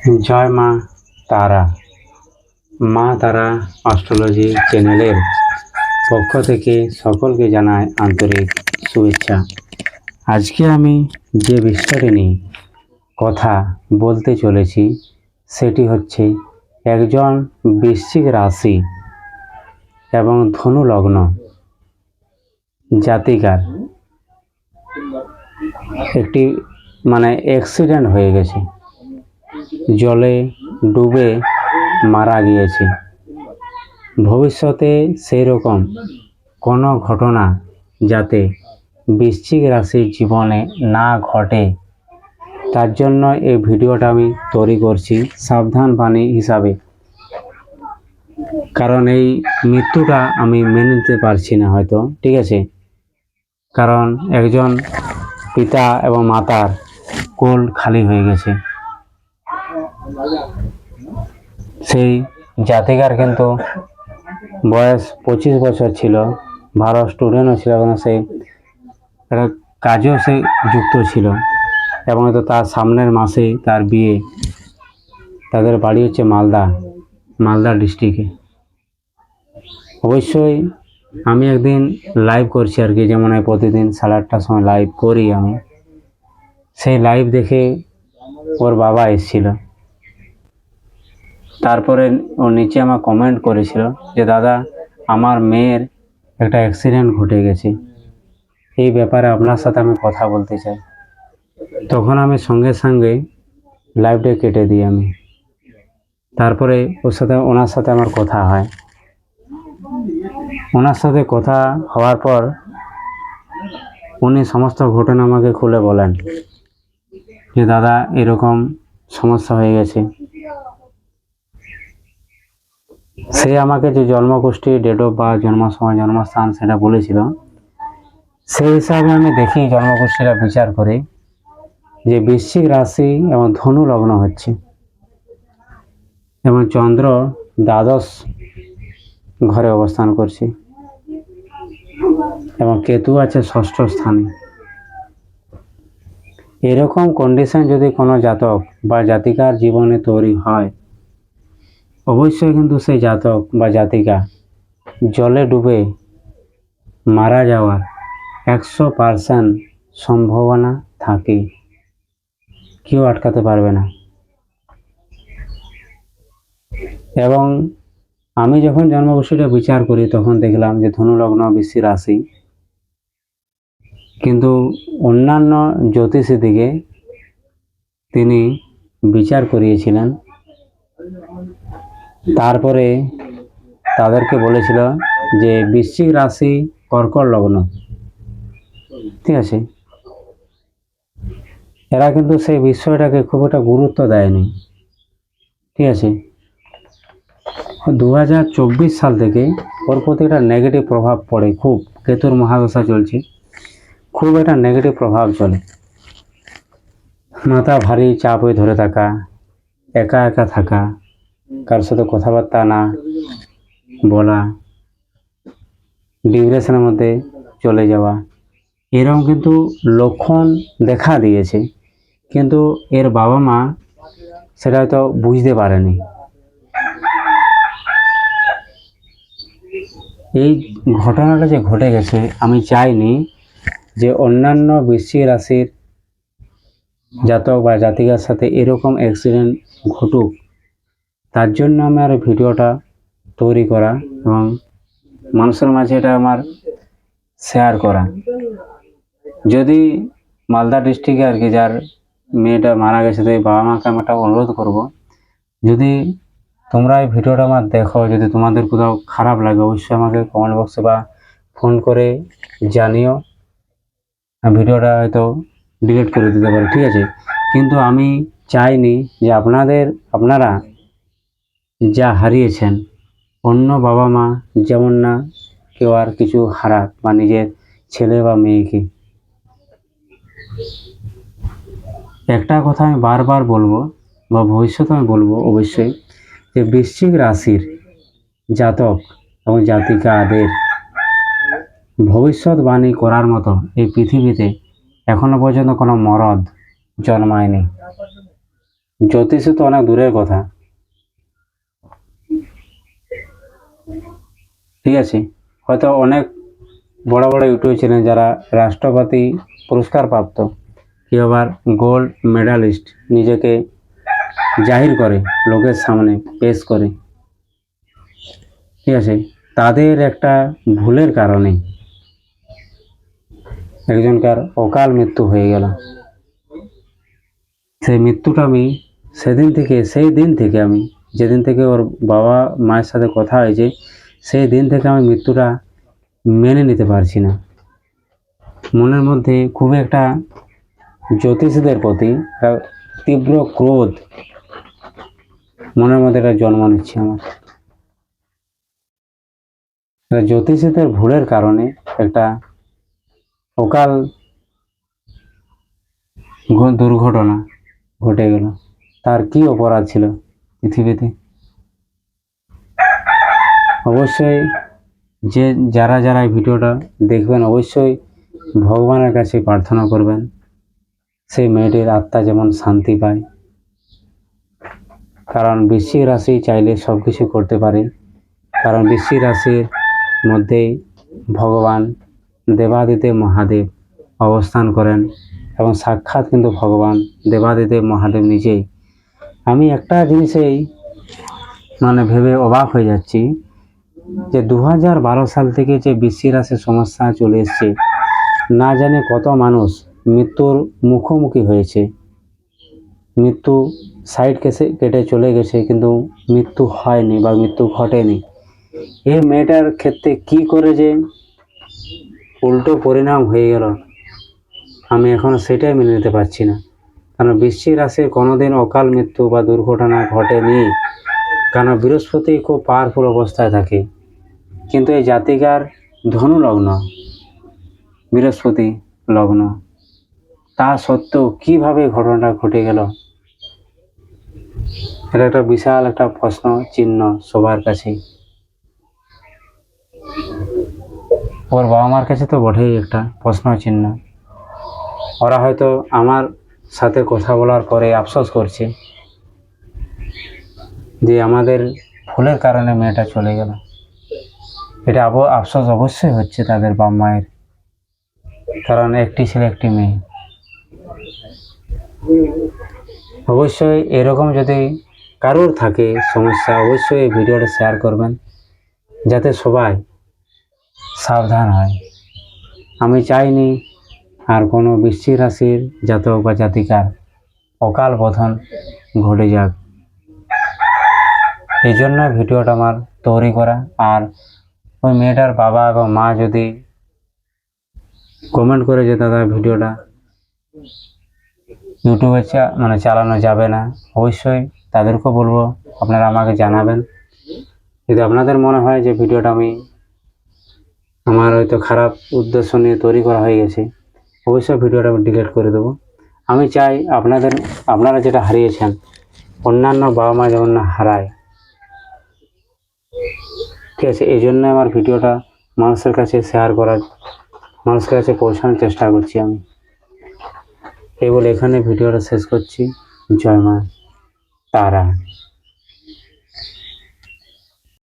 জয় মা তারা। মা তারা অস্ট্রোলজি চ্যানেলের পক্ষ থেকে সকলকে জানায় আন্তরিক শুভেচ্ছা। আজকে আমি যে বিষয়টি নিয়ে কথা বলতে চলেছি, সেটি হচ্ছে একজন বৃশ্চিক রাশি এবং ধনু লগ্ন জাতিকার। একটি মানে অ্যাক্সিডেন্ট হয়ে গেছে। জলে ডুবে মারা গিয়েছে। ভবিষ্যতে সেই রকম কোনো ঘটনা যাতে বৃশ্চিক রাশির জীবনে না ঘটে, তার জন্য এই ভিডিওটা আমি তৈরি করছি সাবধান বাণী হিসাবে। কারণ এই মৃত্যুটা আমি মেনে নিতে পারছি না হয়তো, ঠিক আছে? কারণ একজন পিতা এবং মাতার কোল খালি হয়ে গেছে। সেই জাতিকার কিন্তু বয়স পঁচিশ বছর ছিল, ভালো স্টুডেন্টও ছিল এবং সে একটা কাজেও সে যুক্ত ছিল এবং তো তার সামনের মাসে তার বিয়ে। তাদের বাড়ি হচ্ছে মালদা মালদা ডিস্ট্রিক্টে অবশ্যই আমি একদিন লাইভ করছি আর কি, যেমন এই প্রতিদিন সাড়ে আটটার সময় লাইভ করি আমি। সেই লাইভ দেখে ওর বাবা এসেছিল। তারপরে ও নিচে আমার কমেন্ট করেছিল যে, দাদা, আমার মেয়ের একটা অ্যাক্সিডেন্ট ঘটে গেছে। এই ব্যাপারে আপনার সাথে আমি কথা বলতে চাই। তখন আমি সঙ্গে সঙ্গে লাইভটা কেটে দিই আমি। তারপরে ওর সাথে, ওনার সাথে আমার কথা হয়। ওনার সাথে কথা হওয়ার পর উনি সমস্ত ঘটনা আমাকে খুলে বলেন যে, দাদা, এরকম সমস্যা হয়ে গেছে। সে আমাকে যে জন্মগোষ্ঠী, ডেট অফ বার্থ জন্ম সময় জন্মস্থান সেটা বলেছিল। সেই হিসাবে আমি দেখি জন্মগোষ্ঠীরা বিচার করে যে বৃশ্চিক রাশি এবং ধনু লগ্ন হচ্ছে। এবং চন্দ্র দ্বাদশ ঘরে অবস্থান করছে। এবং কেতু আছে ষষ্ঠ স্থানে। এরকম কন্ডিশন যদি কোনো জাতক বা জাতিকার জীবনে তৈরি হয় অবশ্যই কিন্তু সেই জাতক বা জাতিকা জলে ডুবে মারা যাওয়ার একশো পারসেন্ট সম্ভাবনা থাকে। কেউ আটকাতে পারবে না। এবং আমি যখন জন্মগোষ্ঠীটা বিচার করি, তখন দেখলাম যে ধনুলগ্ন বৃষ্টি রাশি। কিন্তু অন্যান্য জ্যোতিষী দিকে তিনি বিচার করিয়েছিলেন। তারপরে তাদেরকে বলেছিল যে বৃশ্চিক রাশি কর্কট লগ্ন। ঠিক আছে? এরা কিন্তু সেই বিষয়টাকে খুব একটা গুরুত্ব দেয়নি। ঠিক আছে? দু হাজার চব্বিশ সাল থেকে ওর প্রতি একটা নেগেটিভ প্রভাব পড়ে খুব। কেতুর মহাদশা চলছে। খুব একটা নেগেটিভ প্রভাব চলে। মাথা ভারী, চাপ হয়ে ধরে থাকা, একা একা থাকা কারোর সাথে কথাবার্তা না, বলা ডিপ্রেশনের মধ্যে চলে যাওয়া, এরকম কিন্তু লক্ষণ দেখা দিয়েছে। কিন্তু এর বাবা মা সেটা হয়তো বুঝতে পারেনি। এই ঘটনাটা যে ঘটে গেছে, আমি চাইনি যে অন্যান্য বৃশ্চিক রাশির জাতক বা জাতিকার সাথে এরকম অ্যাক্সিডেন্ট ঘটুক। তার জন্য আমার এই ভিডিওটা তৈরি করা এবং মানুষের মাঝে এটা আমার শেয়ার করা। যদি মালদা ডিস্ট্রিক্টে আর কি যার মেয়েটা মারা গেছে, তো এই বাবা মাকে আমি একটা অনুরোধ করব, যদি তোমরা এই ভিডিওটা আমার দেখো, যদি তোমাদের কোথাও খারাপ লাগে, অবশ্যই আমাকে কমেন্ট বক্সে বা ফোন করে জানিও। ভিডিওটা হয়তো ডিলিট করে দিতে পারি, ঠিক আছে? কিন্তু আমি চাইনি যে আপনাদের, আপনারা যা হারিয়েছেন। অন্য বাবা মা যেমন না, কেউ আর কিছু হারাক বা নিজের ছেলে বা মেয়েকে। একটা কথা আমি বারবার বলব বা ভবিষ্যতে আমি বলব অবশ্যই যে বৃশ্চিক রাশির জাতক এবং জাতিকাদের ভবিষ্যৎবাণী করার মতো এই পৃথিবীতে এখনও পর্যন্ত কোনো মরদ জন্মায়নি। জ্যোতিষী তো অনেক দূরের কথা। ঠিক আছে। হয়তো অনেক বড় বড় ইউটিউব চ্যানেল যারা রাষ্ট্রপতি পুরস্কার প্রাপ্ত। কেউ আবার গোল্ড মেডালিস্ট নিজেকে জাহির করে, লোকের সামনে পেশ করে। ঠিক আছে? তাদের একটা ভুলের কারণে একজনকার অকাল মৃত্যু হয়ে গেল। সেই মৃত্যুটা আমি সেদিন থেকে, সেই দিন থেকে আমি যেদিন থেকে ওর বাবা মায়ের সাথে কথা হয়েছে, সেই দিন থেকে আমি মৃত্যুটা মেনে নিতে পারছি না। মনের মধ্যে খুব একটা জ্যোতিষীদের প্রতি একটা তীব্র ক্রোধ মনের মধ্যে একটা জন্ম নিচ্ছে আমার। এটা জ্যোতিষীদের ভুলের কারণে একটা অকাল দুর্ঘটনা ঘটে গেল। তার কি অপরাধ ছিল? পৃথিবীতে। অবশ্যই যে, যারা যারা ভিডিওটা দেখবেন, অবশ্যই ভগবানের কাছে প্রার্থনা করবেন। সেই মেয়েটির আত্মা যেমন শান্তি পায়। কারণ বৃশ্চিক রাশি চাইলে সব কিছু করতে পারে কারণ বৃশ্চিক রাশির মধ্যেই ভগবান দেবাদিদেব মহাদেব অবস্থান করেন এবং সাক্ষাৎ কিন্তু ভগবান দেবাদিদেব মহাদেব নিজেই। আমি একটা জিনিসেই মানে ভেবে অবাক হয়ে যাচ্ছি যে দু সাল থেকে যে বৃশ্চিক রাশির সমস্যা চলে এসছে, না জানে কত মানুষ মৃত্যুর মুখোমুখি হয়েছে। মৃত্যু সাইড কেসে কেটে চলে গেছে, কিন্তু মৃত্যু হয়নি বা মৃত্যু ঘটেনি। এই মেয়েটার ক্ষেত্রে কি করে যে উল্টো পরিণাম হয়ে গেল, আমি এখন সেটাই মেনে নিতে পারছি না। কারণ বৃশ্চিক রাশির কোনোদিন অকাল মৃত্যু বা দুর্ঘটনা ঘটেনি। কারণ বৃহস্পতি খুব পাওয়ারফুল অবস্থায় থাকে। কিন্তু এই জাতিকার ধনু লগ্ন বৃহস্পতি লগ্ন, তা সত্ত্বেও কীভাবে ঘটনাটা ঘটে গেল? এটা একটা বিশাল একটা প্রশ্ন চিহ্ন সবার কাছেই। ওর বাবা মার কাছে তো বটেই একটা প্রশ্ন চিহ্ন। ওরা হয়তো আমার সাথে কথা বলার পরে আফসোস করছে যে আমাদের ভুলের কারণে মেয়েটা চলে গেল। এটা আব আফসোস অবশ্যই হচ্ছে তাদের বাবা মায়ের। কারণ একটি ছেলে, একটি মেয়ে। অবশ্যই এরকম যদি কারোর থাকে সমস্যা, অবশ্যই এই ভিডিওটা শেয়ার করবেন, যাতে সবাই সাবধান হয়। আমি চাইনি আর কোনো বৃশ্চিক রাশির জাতক বা জাতিকার অকাল বোধন ঘটে যাক। এই জন্য ভিডিওটা আমার তৈরি করা। আর ওই মেয়েটার বাবা এবং মা যদি কমেন্ট করে যে, দাদা, ভিডিওটা ইউটিউবে মানে চালানো যাবে না। অবশ্যই তাদেরকেও বলব, আপনারা আমাকে জানাবেন। যদি আপনাদের মনে হয় যে, ভিডিওটা আমি আমার হয়তো খারাপ উদ্দেশ্য নিয়ে তৈরি করা হয়ে গেছে অবশ্যই ভিডিওটা আমি ডিলিট করে দেবো। আমি চাই আপনাদের, আপনারা যেটা হারিয়েছেন, অন্যান্য বাবা মা যেমন না হারায়। ঠিক আছে, এই জন্য আমার ভিডিওটা মানুষের কাছে শেয়ার করার, মানুষের কাছে পৌঁছানোর চেষ্টা করছি আমি। এই বলে এখানে ভিডিওটা শেষ করছি। জয় মা, তারা।